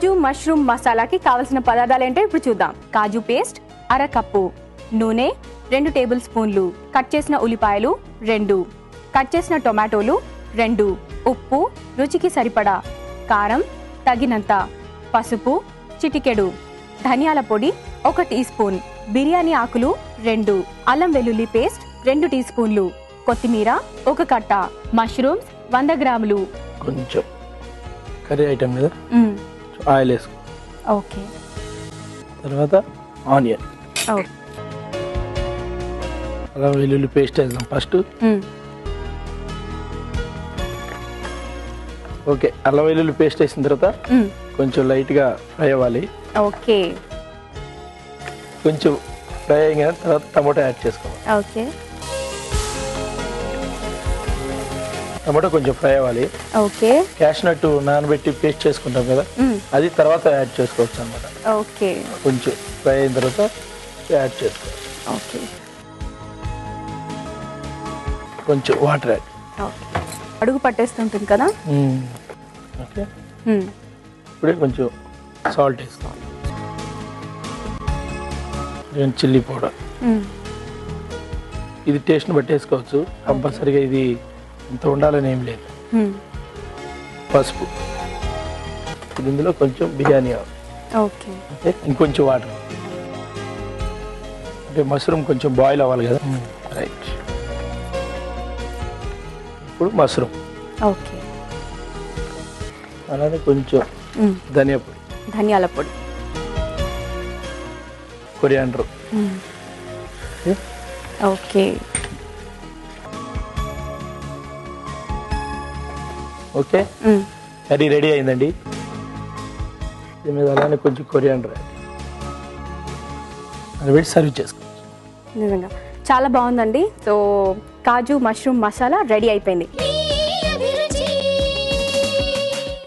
కాజు mushroom మసాలాకి కావలసిన పదార్థాలు ఏంటో ఇప్పుడు చూద్దాం. కాజు పేస్ట్ అర కప్పు. నూనె రెండు టేబుల్ స్పూన్లు. కట్ చేసిన ఉల్లిపాయలు రెండు. కట్ చేసిన టొమాటోలు రెండు. ఉప్పు రుచికి సరిపడా. కారం తగినంత. పసుపు చిటికెడు. ధనియాల పొడి ఒక టీ స్పూన్. బిర్యానీ ఆకులు రెండు. అల్లం వెల్లుల్లి పేస్ట్ రెండు టీ స్పూన్లు. కొత్తిమీర ఒక కట్ట. మష్రూమ్స్ వంద గ్రాములు. కొంచెం. కర్రీ ఐటమ్ కదా. ఆయిల్ వేసుకో. ఓకే. తర్వాత ఆనియన్. అల్లం వెల్లుల్లి పేస్ట్ వేద్దాం ఫస్ట్. ఓకే అల్లం వెల్లుల్లి పేస్ట్ వేసిన తర్వాత. కొంచెం లైట్గా ఫ్రై అవ్వాలి. ఓకే. కొంచెం ఫ్రై అయిన తర్వాత టమాటో యాడ్ చేసుకోవాలి. ఓకే. టమాటో కొంచెం ఫ్రై అవ్వాలి. ఓకే. క్యాష్ నట్టు నానబెట్టి పేస్ట్ చేసుకుంటాం కదా. అది తర్వాత యాడ్ చేసుకోవచ్చు అనమాట ఓకే. కొంచెం ఫ్రై అయిన తర్వాత యాడ్ చేసుకోవచ్చు. ఓకే. కొంచెం వాటర్ యాడ్. ఓకే. అడుగు పట్టేస్తుంటుంది కదా? ఓకే. ఇప్పుడే కొంచెం సాల్ట్ వేస్తాం నేను చిల్లీ పౌడర్. ఇది టేస్ట్ని బట్టి వేసుకోవచ్చు. కంపల్సరీగా ఇది ఇంత ఉండాలని ఏం లేదు. పసుపు. ఇది ఇందులో కొంచెం బిర్యానీ ఓకే. ఓకే ఇంకొంచెం వాటర్. అంటే మష్రూమ్ కొంచెం బాయిల్ అవ్వాలి కదా? రైట్. ఇప్పుడు మష్రూమ్. ఓకే. అలానే కొంచెం. ధనియా పొడి. ధనియాల పొడి. Coriander. Okay. Okay. Curry ready అయిందండి. దీని మీద అలానే కొంచెం కొరియాండర్ అది పెట్టి సర్వ్ చేసుకోవచ్చు. నిజంగా. చాలా బాగుందండి. So kaju mushroom masala ready అయిపోయింది.